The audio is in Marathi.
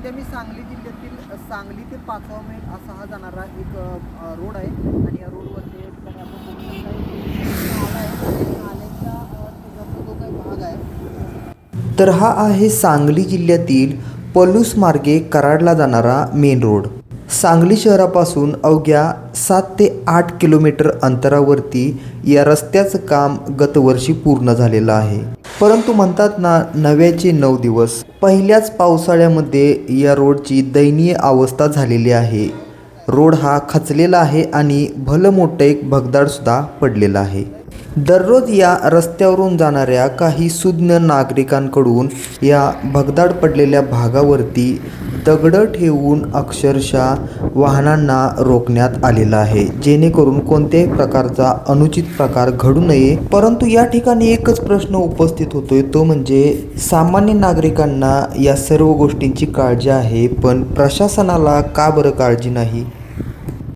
सध्या मी सांगली जिल्ह्यातील सांगली ते पाचवा मैल असा हा जाणारा एक रोड आहे. आणि या रोडवरती ठिकाणी आपण बघू शकता जो काही भाग आहे. तर हा आहे सांगली जिल्ह्यातील पलूस मार्गे कराडला जाणारा मेन रोड सांगली शहरापासून अवघ्या सात ते आठ किलोमीटर अंतरावरती या रस्त्याचं काम गतवर्षी पूर्ण झालेलं आहे. परंतु म्हणतात ना नव्याचे नऊ दिवस. पहिल्याच पावसाळ्यामध्ये या रोडची दयनीय अवस्था झालेली आहे. रोड हा खचलेला आहे आणि भलं मोठं एक भगदाडसुद्धा पडलेला आहे. दररोज या रस्त्यावरून जाणाऱ्या काही सुज्ञ नागरिकांकडून या भगदाड पडलेल्या भागावरती दगडं ठेवून अक्षरशः वाहनांना रोखण्यात आलेलं आहे. जेणेकरून कोणत्याही प्रकारचा अनुचित प्रकार घडू नये. परंतु या ठिकाणी एकच प्रश्न उपस्थित होतोय. तो म्हणजे सामान्य नागरिकांना या सर्व गोष्टींची काळजी आहे पण प्रशासनाला का बरं काळजी नाही?